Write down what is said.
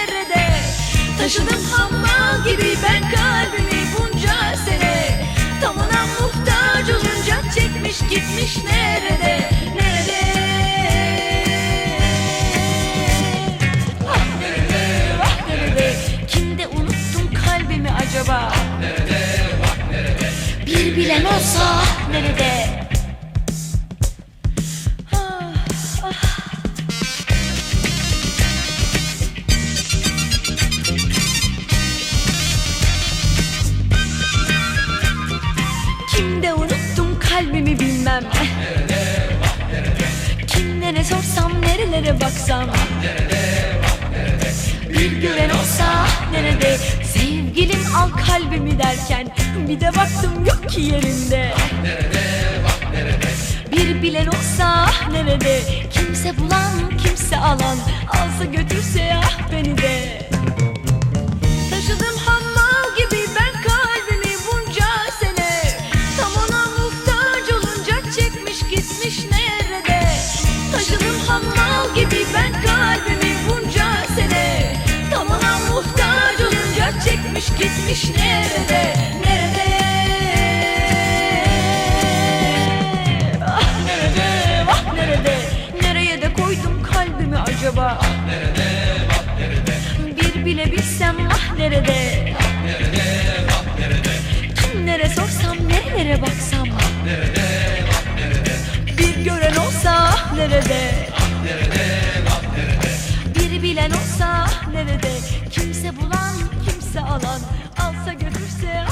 nerede? Taşıdım hammal gibi ben kalbimi bunca sene. Tam ona muhtaç olunca çekmiş gitmiş nerede? Nerede? Ah nerede? Ah nerede? Kimde unuttum kalbimi acaba? Bir bilen olsa nerede? Kalbimi bilmem. Kimlere sorsam nerelere baksam. Bir gören olsa nerede? Sevgilim al kalbimi derken Bir de baktım yok ki yerinde. Bir bilen olsa nerede? Kimse bulan kimse alan. Alsa götürse ah beni de gitmiş nerede Nerede? Ah nerede vah nerede? Nereye de koydum kalbimi acaba? Bir bile bilsem ah nerede? Kimlere sorsam nerelere baksam? Bir gören olsa ah nerede? Bir bilen olsa ah nerede? Kimse bulan kimse alan varsa görürse